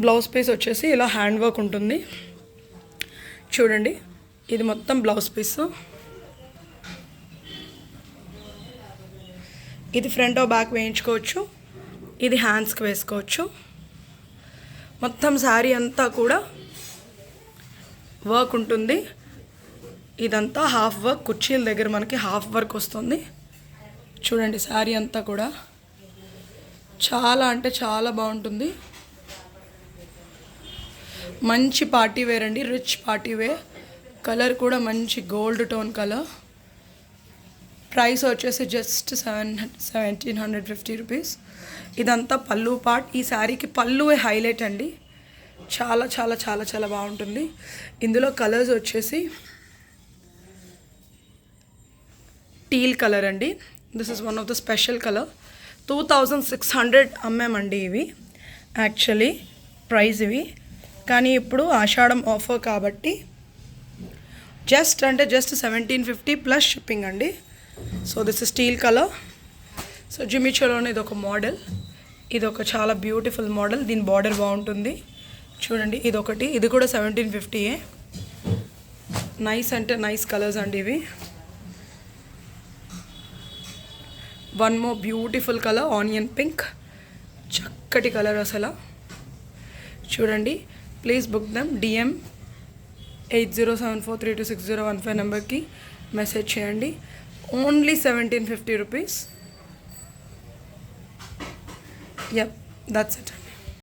Blouse piece వచ్చేసి ఇలా hand work ఉంటుంది. చూడండి ఇది మొత్తం బ్లౌజ్ పీస్. ఇది ఫ్రంట్ ఓ బ్యాక్ వేయించుకోవచ్చు. ఇది హ్యాండ్స్కి వేసుకోవచ్చు. మొత్తం శారీ అంతా కూడా వర్క్ ఉంటుంది. ఇదంతా హాఫ్ వర్క్ కుర్చీల దగ్గర మనకి హాఫ్ వర్క్ వస్తుంది. చూడండి శారీ అంతా కూడా. చాలా అంటే చాలా బాగుంటుంది. మంచి పార్టీ వేర్ అండి రిచ్ పార్టీ వేర్. కలర్ కూడా మంచి గోల్డ్ టోన్ కలర్. ప్రైస్ వచ్చేసి just seven seventeen hundred fifty rupees. ఇదంతా పళ్ళు పార్ట్. ఈ శారీకి పళ్ళువే హైలైట్ అండి. చాలా చాలా చాలా చాలా బాగుంటుంది. ఇందులో కలర్స్ వచ్చేసి టీల్ కలర్ అండి. This is one of the special colour two thousand six hundred అమ్మామండి ఇవి. యాక్చువల్లీ ప్రైస్ ఇవి. కానీ ఇప్పుడు ఆషాఢం ఆఫర్ కాబట్టి జస్ట్ అంటే just seventeen fifty plus shipping అండి. So this is steel colour so జిమిచోలోనే ఇది ఒక మోడల్ ఇది ఒక చాలా బ్యూటిఫుల్ మోడల్ దీని బార్డర్ బాగుంటుంది. చూడండి ఇది ఒకటి. ఇది కూడా సెవెంటీన్ ఫిఫ్టీయే నైస్ అంటే నైస్ కలర్స్ అండి ఇవి. One more beautiful colour onion pink చక్కటి కలర్ అసలు. చూడండి please book dum D M eight zero seven four three two six zero one five నెంబర్కి మెసేజ్ చేయండి. Only seventeen fifty rupees. Yup that's it